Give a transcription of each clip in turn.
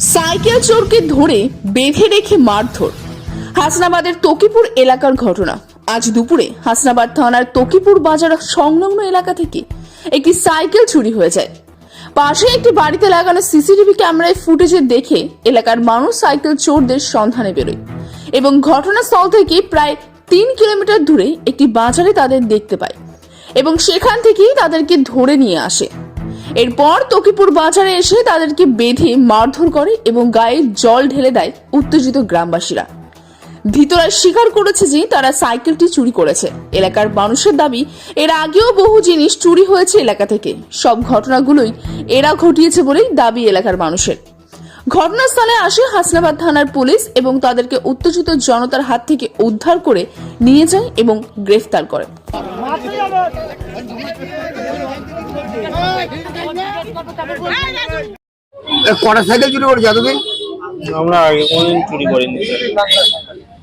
Cycle চোরকে ধরে বেঁধে রেখে মারধর। হাসনাবাদের তকিপুর এলাকার ঘটনা। আজ দুপুরে হাসনাবাদ থানার তকিপুর বাজার সংলগ্ন এলাকা থেকে একটি সাইকেল চুরি হয়ে যায়। পাশে একটি বাড়িতে লাগানো সিসিটিভি ক্যামেরায় ফুটেজে দেখে এলাকার মানুষ সাইকেল চোরদের সন্ধানে বেরোয় এবং ঘটনাস্থল থেকে প্রায় তিন কিলোমিটার দূরে একটি বাজারে তাদের দেখতে পায় এবং সেখান থেকেই তাদেরকে ধরে নিয়ে আসে। এরপর তকিপুর বাজারে এসে তাদেরকে বেঁধে মারধর করে এবং গায়ে জল ঢেলে দেয় উত্তেজিত গ্রামবাসীরা। ধৃতরা স্বীকার করেছে যে তারা সাইকেলটি চুরি করেছে। এলাকার মানুষের দাবি, এর আগেও বহু জিনিস চুরি হয়েছে এলাকা থেকে। সব ঘটনাগুলোই এরা ঘটিয়েছে বলেই দাবি এলাকার মানুষের। ঘটনাস্থলে আসে হাসনাবাদ থানার পুলিশ এবং তাদেরকে উত্তেজিত জনতার হাত থেকে উদ্ধার করে নিয়ে যায় এবং গ্রেফতার করে। কটা সাইকেল চুরি করেছে তুমি আমরা আগে কোনোদিন চুরি করিনি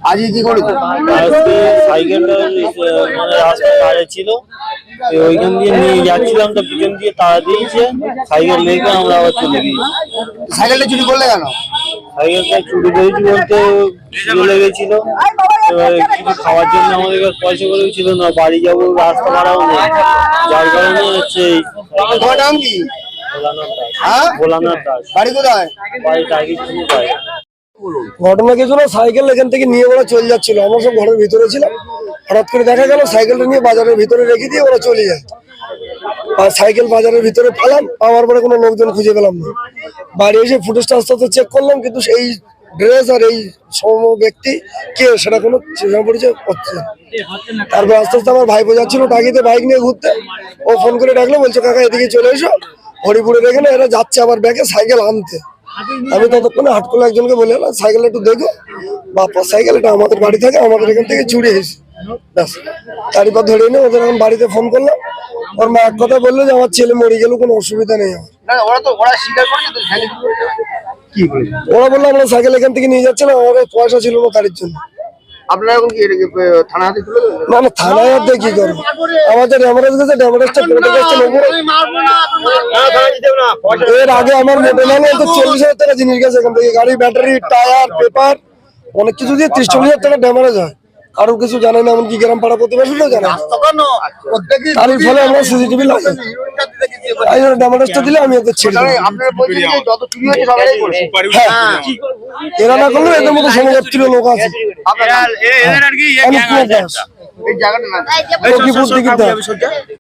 আজকে কি করেছ? সাইকেলটা মানে রাস্তা কাজে ছিল। ওইখান দিয়ে নিয়ে যাচ্ছিলাম তো পিছন দিয়ে তাড়া দিয়েছে সাইকেল লেগে আমরা আবার চলে গিয়েছি সাইকেলটা চুরি করলে কেন? সাইকেলটা চুরি করেছি বলতে লেগেছিল এবার কিছু খাওয়ার জন্য আমাদের কাছে পয়সা করে ছিল না বাড়ি যাব রাস্তা ভাড়াও নেই। যার কারণে হচ্ছে এই তোমার নাম কি? ভোলানাথ দাস। হ্যাঁ? বাড়ি কোথায়? বাড়ি পায় ঘটনা কিছু না সাইকেল এখান থেকে নিয়ে ওরা চলে যাচ্ছিল। আমরা সব ঘরের ভিতরে ছিলাম। হঠাৎ করে দেখা গেল, সাইকেলটা নিয়ে বাজারের ভিতরে রেখে দিয়ে ওরা চলে যায়। আর সাইকেল বাজারের ভিতরে পেলাম, পাওয়ার পরে কোনো লোকজন খুঁজে পেলাম না। বাড়ি এসে ফুটেজটা আস্তে আস্তে চেক করলাম, কিন্তু এই ড্রেস আর এই সম ব্যক্তি কে, সেটা কোনো চেনা পরিচয় না। তারপর আস্তে আস্তে আমার ভাই বোঝাচ্ছিল টাকিতে বাইক নিয়ে ঘুরতে। ও ফোন করে ডাকলো, বলছে, কাকা, এদিকে চলে এসো। হরিপুরের এখানে এরা যাচ্ছে আবার ব্যাগে সাইকেল আনতে। আমি ততক্ষণে হাট করে একজনকে বলে সাইকেল একটু দেখো। বাপা সাইকেল এটা আমাদের বাড়ি থাকে, আমাদের এখান থেকে চুরি হয়েছে ব্যাস। তারপর ধরে এনে ওদের এখন বাড়িতে ফোন করলাম। ওর মা এক কথা বলল যে আমার ছেলে মরে গেল কোনো অসুবিধা নেই আমার। ওরা তো ওরা স্বীকার করেছে তো সাইকেল চুরি করেছে। কি করে ওরা বলল আমরা সাইকেল এখান থেকে নিয়ে যাচ্ছে না আমাদের পয়সা ছিল না তার জন্য। আপনারা এখন কি থানা হাতে তুলে না না থানায় আর কি করব? আমাদের ড্যামারেজ গেছে ড্যামারেজটা গেছে এর আগে আমার মোবাইল হলো তো চল্লিশ হাজার টাকা জিনিস গেছে এখান থেকে। গাড়ি ব্যাটারি টায়ার পেপার অনেক কিছু দিয়ে ত্রিশ চল্লিশ হাজার টাকা ড্যামারেজ হয়। কারও কিছু জানে না এমনকি গ্রাম পাড়া প্রতিবেশীও জানে না। তার ফলে আমরা সিসিটিভি লাগাই এই জন্য ড্যামারেজটা দিলে আমি ওদের ছেড়ে হ্যাঁ। এরা না করলেও এদের মতো সমগোত্রীয় লোক আছে। জায়গাটা